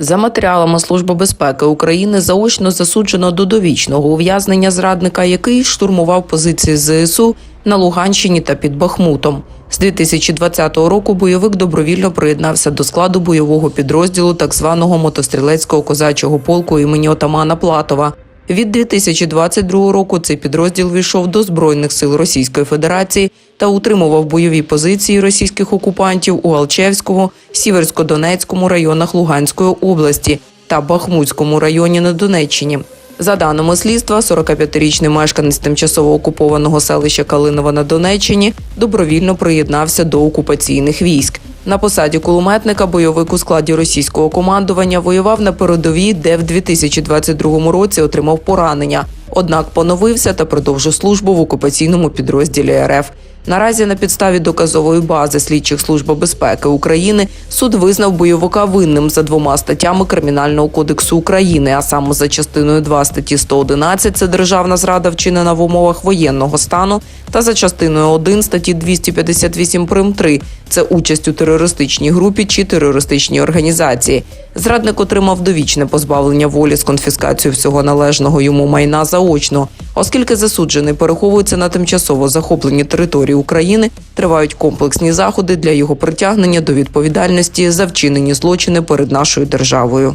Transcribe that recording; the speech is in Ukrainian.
За матеріалами Служби безпеки України заочно засуджено до довічного ув'язнення зрадника, який штурмував позиції ЗСУ на Луганщині та під Бахмутом. З 2020 року бойовик добровільно приєднався до складу бойового підрозділу так званого мотострілецького козачого полку імені Отамана Платова. Від 2022 року цей підрозділ війшов до збройних сил Російської Федерації та утримував бойові позиції російських окупантів у Алчевському, Сіверсько-Донецькому районах Луганської області та Бахмутському районі на Донеччині. За даними слідства, 45-річний мешканець тимчасово окупованого селища Калинова на Донеччині добровільно приєднався до окупаційних військ. На посаді кулеметника бойовик у складі російського командування воював на передовій, де в 2022 році отримав поранення. Однак поновився та продовжив службу в окупаційному підрозділі РФ. Наразі на підставі доказової бази слідчих служби безпеки України суд визнав бойовика винним за двома статтями Кримінального кодексу України, а саме за частиною 2 статті 111 – це державна зрада вчинена в умовах воєнного стану, та за частиною 1 статті 258 прим 3 – це участь у терористичній групі чи терористичній організації. Зрадник отримав довічне позбавлення волі з конфіскацією всього належного йому майна заочно. Оскільки засуджений переховується на тимчасово захопленій території України, тривають комплексні заходи для його притягнення до відповідальності за вчинені злочини перед нашою державою.